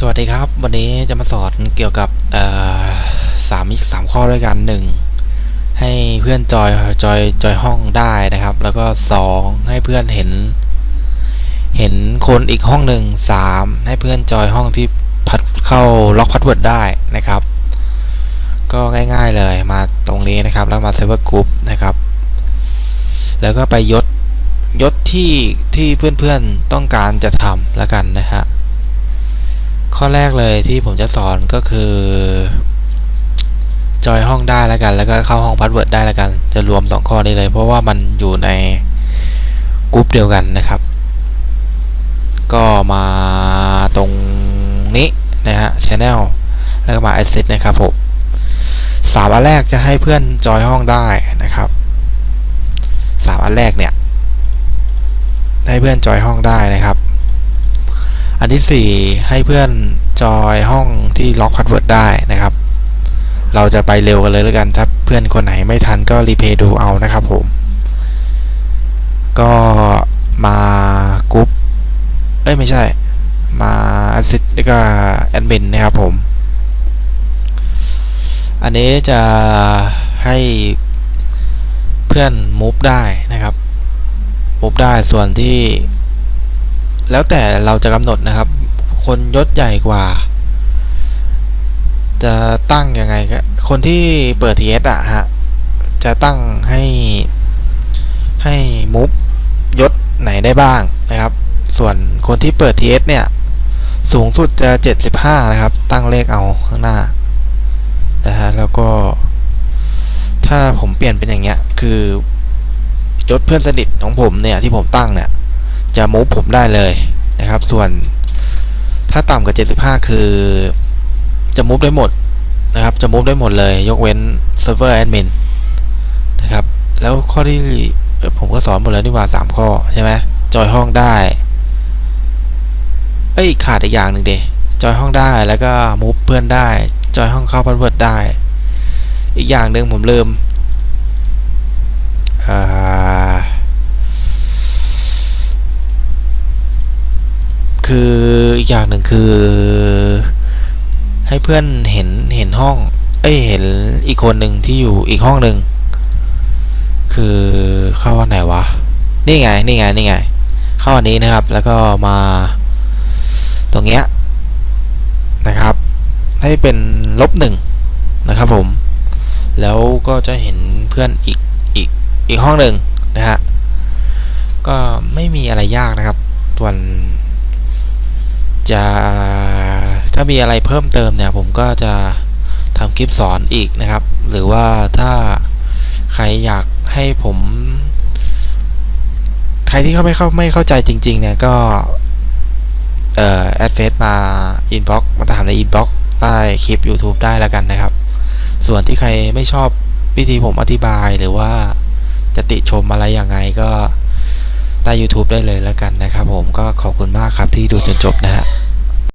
สวัสดีครับ วันนี้จะมาสอนเกี่ยวกับสามอีกสามข้อด้วยกันหนึ่งให้เพื่อนจอยจอยจอยห้องได้นะครับ แล้วก็สองให้เพื่อนเห็น เห็นคนอีกห้องหนึ่งสามให้เพื่อนจอยห้องที่พัดเข้าล็อกพัดเวิร์ดได้นะครับ ก็ง่ายๆเลยมาตรงนี้นะครับ แล้วมาเซิร์ฟเวอร์กรุ๊ปนะครับ แล้วก็ไปยศยศที่ที่เพื่อนๆต้องการจะทำแล้วกันนะฮะ ข้อแรกเลยที่ผมจะสอนก็คือจอยห้องได้แล้วกัน แล้วก็เข้าห้องพาสเวิร์ดได้แล้วกัน จะรวม 2 ข้อนี้เลย เพราะว่ามันอยู่ในกรุ๊ปเดียวกันนะครับ ก็มาตรงนี้นะฮะ channel แล้วก็มา asset นะครับผมสามอันแรกจะให้เพื่อนจอยห้องได้นะครับสามอันแรกเนี่ย ให้เพื่อนจอยห้องได้นะครับ นที่ 4 ให้เพื่อนจอยห้องที่ล็อกพาสเวิร์ดได้นะครับ เราจะไปเร็วกันเลยแล้วกัน ถ้าเพื่อนคนไหนไม่ทันก็รีเพย์ดูเอานะครับผม ก็มากรุ๊ปเอ้ยไม่ใช่ มาอ s ซิ t แล้วก็แอดมินนะครับผม อันนี้จะให้เพื่อนมูฟได้นะครับมูฟได้ส่วนที่ แล้วแต่เราจะกำหนดนะครับ คนยศใหญ่กว่า จะตั้งยังไงก็คนที่เปิด TS อะฮะ จะตั้งให้ให้มุฟยศไหนได้บ้างนะครับ ส่วนคนที่เปิด TS เนี่ย สูงสุดจะ 75 นะครับ ตั้งเลขเอาข้างหน้านะฮะแล้วก็ ถ้าผมเปลี่ยนเป็นอย่างเงี้ย คือยศเพื่อนสนิทของผมเนี่ยที่ผมตั้งเนี่ย จะมูฟผมได้เลยนะครับ ส่วนถ้าต่ำกว่า 75 คือจะมูฟได้หมดนะครับ จะมูฟได้หมดเลย ยกเว้นเซิร์ฟเวอร์แอดมินนะครับ แล้วข้อที่ผมก็สอนหมดแล้วนี่ว่า 3 ข้อใช่ไหมจอยห้องได้ เอ้ย ขาดอีกอย่างหนึ่งเดจอยห้องได้แล้วก็มูฟเพื่อนได้ จอยห้องเข้าพันเวิร์ดได้ อีกอย่างหนึ่งผมลืมอ่า คืออี กอย่างหนึ่งคือ ให้เพื่อนเห็นเห็นห้อง เอ้ยเห็นอีกคนหนึ่งที่อยู่อีกห้องหนึ่งคือเข้าวันไหนวะนี่ไงนี่ไงนี่ไง เข้าวันนี้นะครับ แล้วก็มาตรงเนี้ยนะครับ ให้เป็นลบหนึ่งนะครับผม แล้วก็จะเห็นเพื่อนอีกอีกอีกห้องหนึ่งนะฮะก็ไม่มีอะไรยากนะครับส่วน จะถ้ามีอะไรเพิ่มเติมเนี่ย ผมก็จะทำคลิปสอนอีกนะครับ หรือว่าถ้าใครอยากให้ผม ใครที่เขาไม่เข้าไม่เข้าใจจริง ๆ เนี่ยก็เอ่อแอดเฟซมาอินบ็อกมาถามในอินบ็อกใต้คลิป YouTube ได้แล้วกันนะครับ ส่วนที่ใครไม่ชอบวิธีผมอธิบายหรือว่าจะติชมอะไรอย่างไงก็ ใต้ YouTube ได้เลยแล้วกันนะครับผมก็ขอบคุณมากครับที่ดูจนจบนะฮะ